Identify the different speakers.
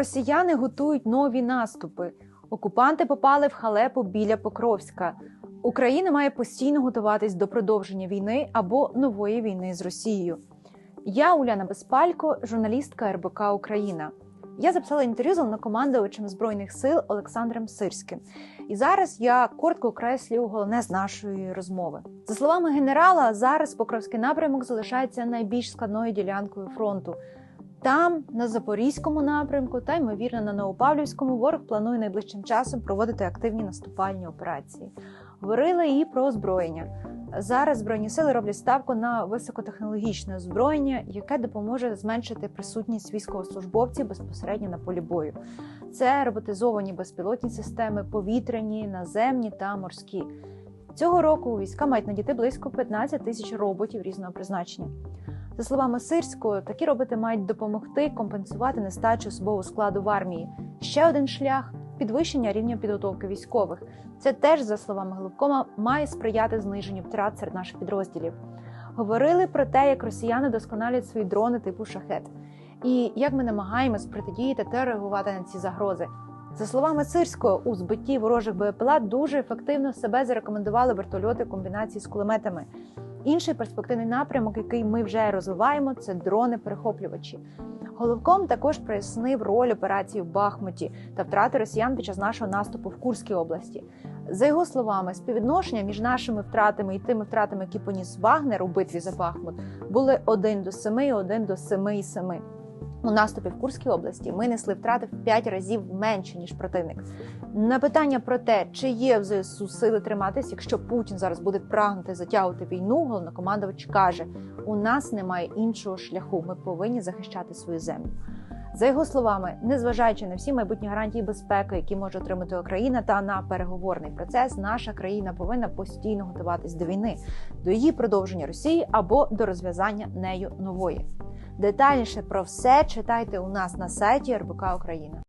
Speaker 1: Росіяни готують нові наступи. Окупанти попали в халепу біля Покровська. Україна має постійно готуватись до продовження війни або нової війни з Росією. Я Уляна Безпалько, журналістка РБК Україна. Я записала інтерв'ю з головнокомандувачем збройних сил Олександром Сирським. І зараз я коротко окреслюю головне з нашої розмови. За словами генерала, зараз Покровський напрямок залишається найбільш складною ділянкою фронту. Там, на Запорізькому напрямку та ймовірно на Новопавлівському, ворог планує найближчим часом проводити активні наступальні операції. Говорили і про озброєння. Зараз збройні сили роблять ставку на високотехнологічне озброєння, яке допоможе зменшити присутність військовослужбовців безпосередньо на полі бою. Це роботизовані безпілотні системи, повітряні, наземні та морські. Цього року війська мають надіти близько 15 тисяч роботів різного призначення. За словами Сирського, такі роботи мають допомогти компенсувати нестачу особового складу в армії. Ще один шлях підвищення рівня підготовки військових. Це теж, за словами головкома, має сприяти зниженню втрат серед наших підрозділів. Говорили про те, як росіяни досконалюють свої дрони типу шахет, і як ми намагаємось протидіяти та реагувати на ці загрози. За словами Сирського, у збитті ворожих БПЛА дуже ефективно себе зарекомендували вертольоти в комбінації з кулеметами. Інший перспективний напрямок, який ми вже розвиваємо, це дрони-перехоплювачі. Головком також прояснив роль операції в Бахмуті та втрати росіян під час нашого наступу в Курській області. За його словами, співвідношення між нашими втратами і тими втратами, які поніс Вагнер у битві за Бахмут, були 1 до 7 і 1 до семи і 7. У наступі в Курській області ми несли втрати в 5 разів менше ніж противник. На питання про те, чи є в ЗСУ сили триматись, якщо Путін зараз буде прагнути затягувати війну, головнокомандувач каже: у нас немає іншого шляху. Ми повинні захищати свою землю. За його словами, незважаючи на всі майбутні гарантії безпеки, які може отримати Україна, та на переговорний процес, наша країна повинна постійно готуватись до війни, до її продовження Росії або до розв'язання нею нової. Детальніше про все читайте у нас на сайті РБК Україна.